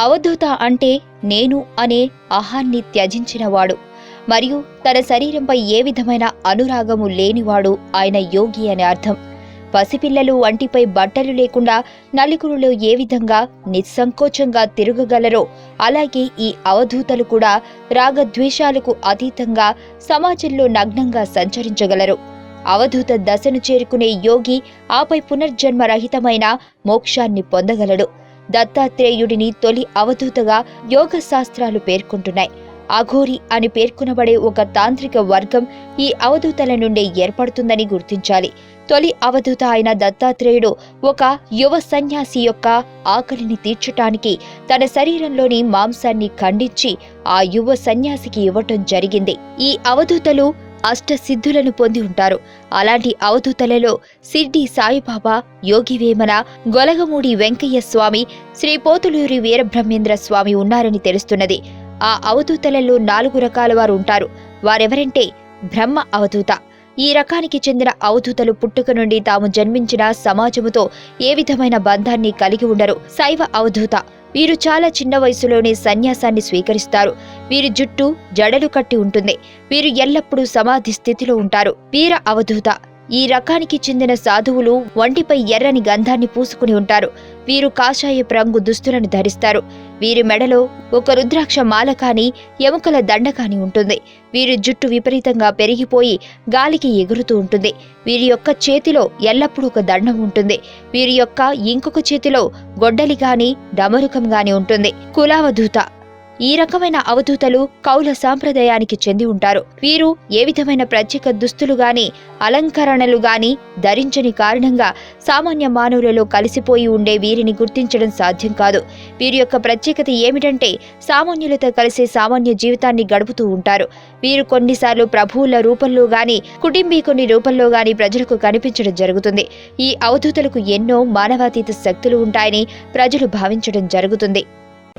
అవధూత అంటే నేను అనే అహాన్ని త్యజించినవాడు. మరియు తన శరీరంపై ఏ విధమైన అనురాగము లేనివాడు ఆయన యోగి అని అర్థం. పసిపిల్లలు వంటిపై బట్టలు లేకుండా నలుగురులో ఏ విధంగా నిస్సంకోచంగా తిరగగలరో అలాగే ఈ అవధూతలు కూడా రాగద్వేషాలకు అతీతంగా సమాజంలో నగ్నంగా సంచరించగలరు. అవధూత దశను చేరుకునే యోగి ఆపై పునర్జన్మరహితమైన మోక్షాన్ని పొందగలడు. దత్తాత్రేయుడిని తొలి అవధూతగా యోగ శాస్త్రాలు పేర్కొంటున్నాయి. అఘోరి అని పేర్కొనబడే ఒక తాంత్రిక వర్గం ఈ అవధూతల నుండి ఏర్పడుతుందని గుర్తించాలి. తొలి అవధూత అయిన దత్తాత్రేయుడు ఒక యువ సన్యాసి యొక్క ఆకలిని తీర్చటానికి తన శరీరంలోని మాంసాన్ని ఖండించి ఆ యువ సన్యాసికి ఇవ్వటం జరిగింది. ఈ అవధూతలు అష్టసిద్ధులను పొంది ఉంటారు. అలాంటి అవధూతలలో సిడ్డి సాయిబాబా యోగి వేమన గొలగమూడి వెంకయ్య స్వామి శ్రీ పోతులూరి వీరబ్రహ్మేంద్ర స్వామి ఉన్నారని తెలుస్తున్నది. ఆ అవధూతలలో నాలుగు రకాల వారు ఉంటారు. వారెవరంటే బ్రహ్మ అవధూత. ఈ రకానికి చెందిన అవధూతలు పుట్టుక నుండి తాము జన్మించిన సమాజముతో ఏ విధమైన బంధాన్ని కలిగి ఉండరు. శైవ అవధూత. వీరు చాలా చిన్న వయసులోనే సన్యాసాన్ని స్వీకరిస్తారు. వీరి జుట్టు జడలు కట్టి ఉంటుంది. వీరు ఎల్లప్పుడూ సమాధి స్థితిలో ఉంటారు. వీర అవధూత. ఈ రకానికి చెందిన సాధువులు వంటిపై ఎర్రని గంధాన్ని పూసుకుని ఉంటారు. వీరు కాషాయపు రంగు దుస్తులను ధరిస్తారు. వీరి మెడలో ఒక రుద్రాక్ష మాల కాని ఎముకల దండ కాని ఉంటుంది. వీరి జుట్టు విపరీతంగా పెరిగిపోయి గాలికి ఎగురుతూ ఉంటుంది. వీరి యొక్క చేతిలో ఎల్లప్పుడూ ఒక దండం ఉంటుంది. వీరి యొక్క ఇంకొక చేతిలో గొడ్డలి గాని డమరుకం గాని ఉంటుంది. కులావధూత ఈ రకమైన అవధూతలు కౌల సాంప్రదాయానికి చెంది ఉంటారు. వీరు ఏ విధమైన ప్రత్యేక దుస్తులు గాని అలంకరణలు గాని ధరించని కారణంగా సామాన్య మానవులలో కలిసిపోయి ఉండే వీరిని గుర్తించడం సాధ్యం కాదు. వీరి యొక్క ప్రత్యేకత ఏమిటంటే సామాన్యులతో కలిసే సామాన్య జీవితాన్ని గడుపుతూ ఉంటారు. వీరు కొన్నిసార్లు ప్రభువుల రూపంలో గాని కుటుంబీకుని రూపంలో గాని ప్రజలకు కనిపించడం జరుగుతుంది. ఈ అవధూతలకు ఎన్నో మానవాతీత శక్తులు ఉంటాయని ప్రజలు భావించడం జరుగుతుంది.